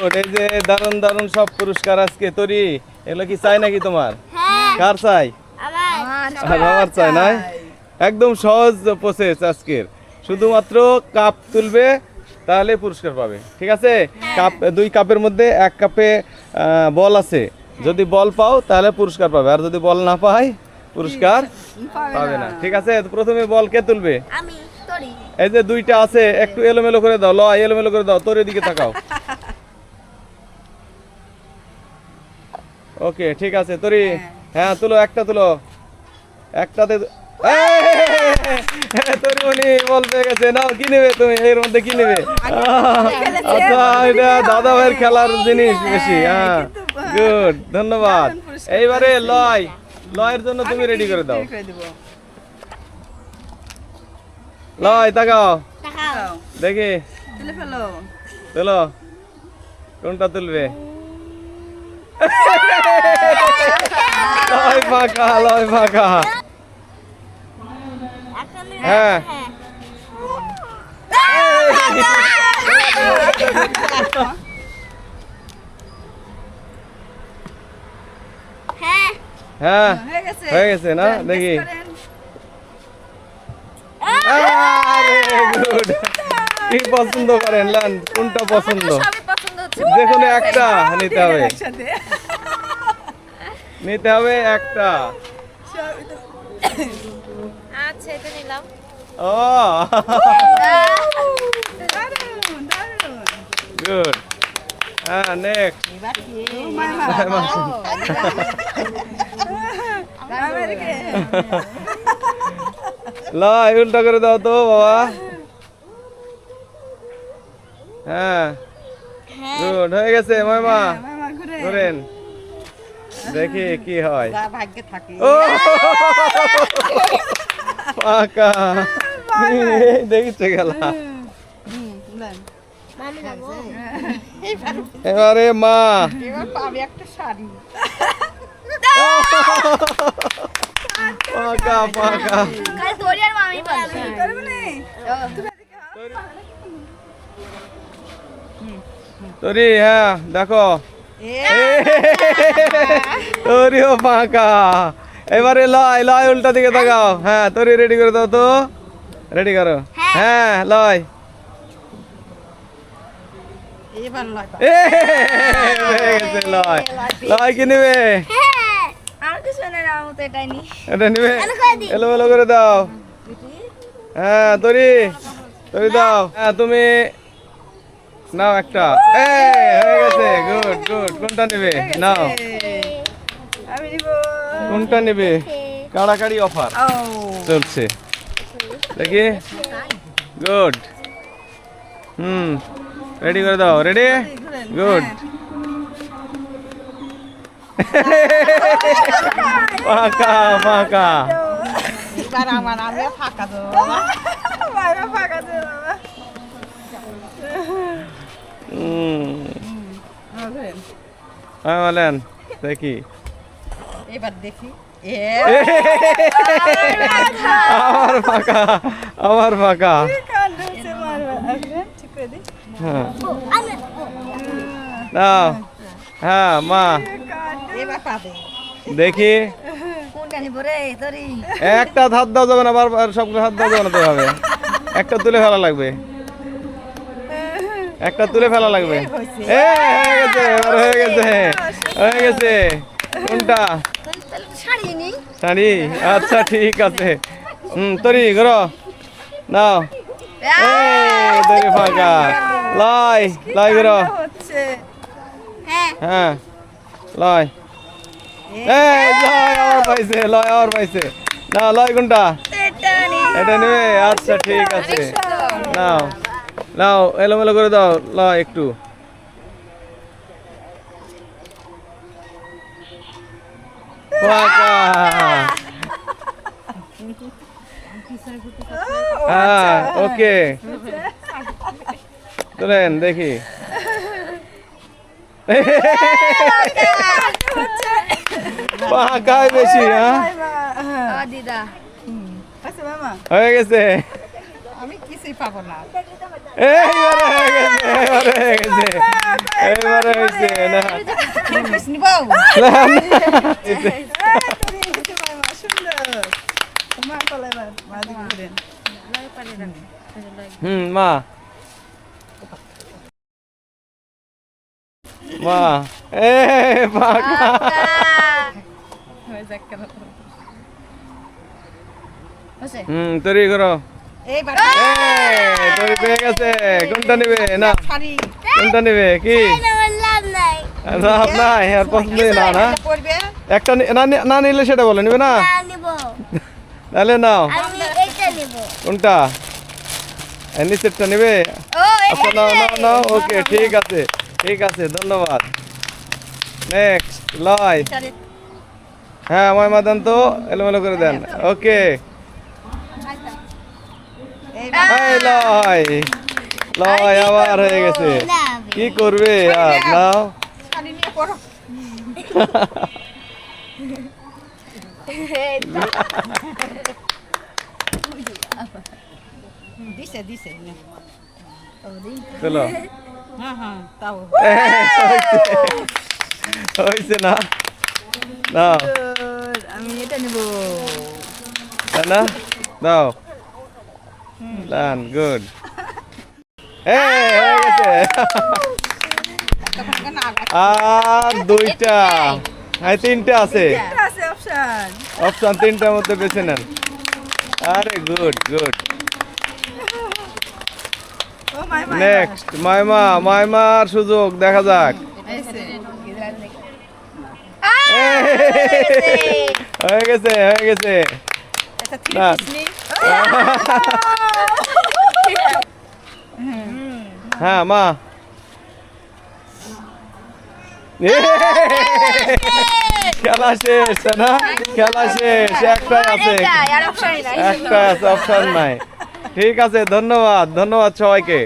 Good এই যে দারুণ দারুণ সব পুরস্কার আজকে। তরি এগুলো কি চাই নাকি তোমার? হ্যাঁ। কার চাই? আমার। চাই। নাই? একদম সহজ প্রসেস আজকের। শুধুমাত্র কাপ তুলবে তাহলে পুরস্কার পাবে। ঠিক আছে? কাপ দুই কাপের মধ্যে এক কাপে বল আছে। যদি বল পাও তাহলে পুরস্কার পাবে। আর যদি বল না পাই পুরস্কার পাবে না। ঠিক আছে? প্রথমে বল কে তুলবে? এই যে দুইটা আছে একটু এলোমেলো করে দাও। ল এলোমেলো করে দাও। তোর এদিকে তাকাও। ওকে ঠিক আছে তোরি। হ্যাঁ। তুলো একটা তুলো। একটাতে এই, উনি বল গেছে। নাও কি নেবে তুমি? এর মধ্যে কি নেবে? আচ্ছা এটা দাদা ভাইয়ের খেলার জিনিস বেশি হ্যাঁ। গুড ধন্যবাদ। এইবারে লয় লয়ের জন্য তুমি রেডি করে দাও। লয় তাকাও। দেখি। তুলে তুলো। কোনটা তুলবে? লয় লয় ফাঁকা। হ্যাঁ। হ্যাঁ। হ্যাঁ হয়ে গেছে। না? দেখি। কি পছন্দ করেন? লান কোনটা পছন্দ? সবই পছন্দ হচ্ছে। যে কোনো একটা নিতে হবে। নিতে হবে একটা। আচ্ছা এটা নিলাম। ও। দারুণ, দারুণ। গুড হ্যাঁ নেক্সট উল্টা করে দাও তো বাবা। হ্যাঁ। গুড হয়ে গেছে মামা মামা ঘুরে। করেন দেখি কি হয়। ভাগ্যে থাকে। ও! পাকা। দেখিছে গেলা এবারে মা। এবার পাবে একটা শাড়ি। পাকা পাকা। কাল তোরি আর মামি পাবে। করব নি? তরি হ্যাঁ দেখো। এবারে লয় লয় উল্টা দিকে তাকাও। হ্যাঁ তরি রেডি করে দাও তো। রেডি করো। হ্যাঁ। লয়। লয় হয়ে গেছে লয়। লয় কি নেবে? হ্যাঁ। এটা নেবে? করে এলো এলো করে দাও। হ্যাঁ তরি তরি দাও। হ্যাঁ তুমি নাও একটা। এ হয়ে গেছে। গুড গুড কোনটা নেবে? নাও। আমি নিব। কোনটা নেবে? কাড়াকাড়ি অফার। চলছে। দেখি। গুড হুম। রেডি করে দাও। রেডি গুড আমার আমি ফাঁকা দেবো ফাঁকা দেবো বাবা হুম বুঝলেন? হ্যাঁ বলেন দেখি। এবার দেখি। আমার ফাঁকা আমার ফাঁকা। হ্যাঁ। হ্যাঁ মা। দেখি। একটা হাত দেওয়া যাবে না বারবার সবগুলো হাত দেওয়া যাবে না তো হবে একটা তুলে ফেলা লাগবে। একটা তুলে ফেলা লাগবে। হয়ে গেছে এবার হয়ে গেছে। হয়ে গেছে। কোনটা? শাড়ি আচ্ছা ঠিক আছে। হুম তরি ঘর। নাও। তরি ফাঁকা। লাই লাই ঘর। হ্যাঁ। হ্যাঁ লয় পাইছে লয় আর পাইছে। না লয় কোনটা? এটা নি এটা নেবে? আচ্ছা ঠিক আছে। নাও। নাও এলোমেলো করে দাও লয় একটু। হ্যাঁ ওকে। চলেন দেখি। পাকায় বেশি হ্যাঁ। আচ্ছা হয়ে গেছে। পাবো না। এইবারে হয়ে গেছে এইবারে হয়ে গেছে এইবারে হয়েছে না। হুম মা। মা। এ পাকা হয়ে যাক কেন? হুম তৈরি করো। এইবার পেয়ে গেছে। কোনটা নিবে? না। কোনটা নিবে? কি? না নাই। আর পছন্দ না না? একটা না না নিলে সেটা বলে নিবে না? তাহলে নাও। আমি এইটা নিব। কোনটা? এই নিচেরটা নিবে? আচ্ছা নাও নাও নাও ওকে ঠিক আছে ঠিক আছে ধন্যবাদ। নেক্সট লয়। হ্যাঁ আমার মাদান তো এলোমেলো করে দেন। ওকে। এইবার এই লয়। লয় আবার হয়ে গেছে। কি করবে? আর নাও। দিছে দিছে। চলো। হ্যাঁ হ্যাঁ তাও। হয়েছে। না? নাও। আমি এটা নেব। না দাও ডান গুড হয়ে গেছে আর দুইটা। হ্যাঁ তিনটা আছে। অপশন তিনটার মধ্যে বেছে নেন। আরে গুড গুড নেক্সট মাইমা মাইমার সুযোগ দেখা যাক। হয়ে গেছে হয়ে গেছে। না। হ্যাঁ মা। খেলা শেষ না? খেলা শেষ একটাই আছে। একটাই নাই। আছে অপশন নাই। ঠিক আছে ধন্যবাদ ধন্যবাদ সবাইকে।